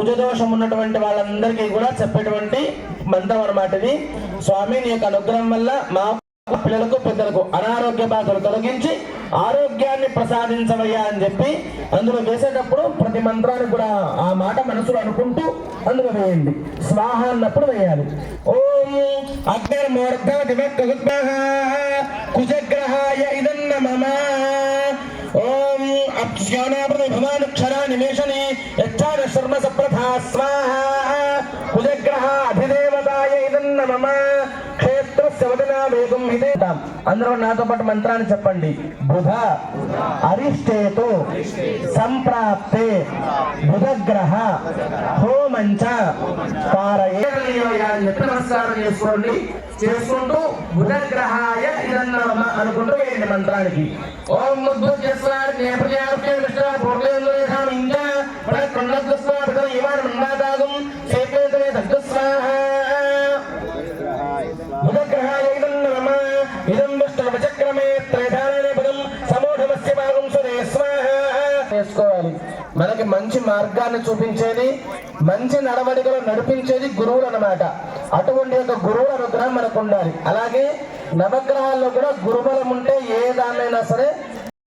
కుజదోషం ఉన్నటువంటి వాళ్ళందరికీ కూడా చెప్పేటువంటి మంత్రం అనమాట ఇది స్వామి నీ యొక్క అనుగ్రహం వల్ల మా పిల్లలకు పెద్దలకు అనారోగ్య బాధలు తొలగించి ఆరోగ్యాన్ని ప్రసాదించవయ్యా అని చెప్పి అందులో వేసేటప్పుడు ప్రతి మంత్రానికి కూడా ఆ మాట మనసులో అనుకుంటూ అందులో వేయండి. స్వాహ అన్నప్పుడు వేయాలి. ఓం అగ్నిర్మూర్ధ కుజగ్రహాయ ఇదన్న మమ. ఓం అప్స్యానాపృతి భవానుక్షరా నిమేషని సప్రథా స్వాహ కుజగ్రహ అధిదేవతాయ క్షేత్రస్య వదనా వేగం ఇదే అందరూ నాతో పాటు మంత్రాన్ని చెప్పండి. బుధ అరిష్టేతు సంప్రాప్తే బుధగ్రహ హోమంచ నమస్కారం చేసుకోండి చేసుకుంటూ బుధగ్రహాయ ఇదన్నమ అనుకుంటూ వేయండి మంత్రానికి. ఓం ముద్భుజస్వామి ప్రజాప్య చేసుకోవాలి మనకి మంచి మార్గాన్ని చూపించేది మంచి నడవడికలు నడిపించేది గురువులు అనమాట అటువంటి యొక్క గురువుల అనుగ్రహం మనకు ఉండాలి అలాగే నవగ్రహాల్లో కూడా గురుబలం ఉంటే ఏ దాన్నైనా సరే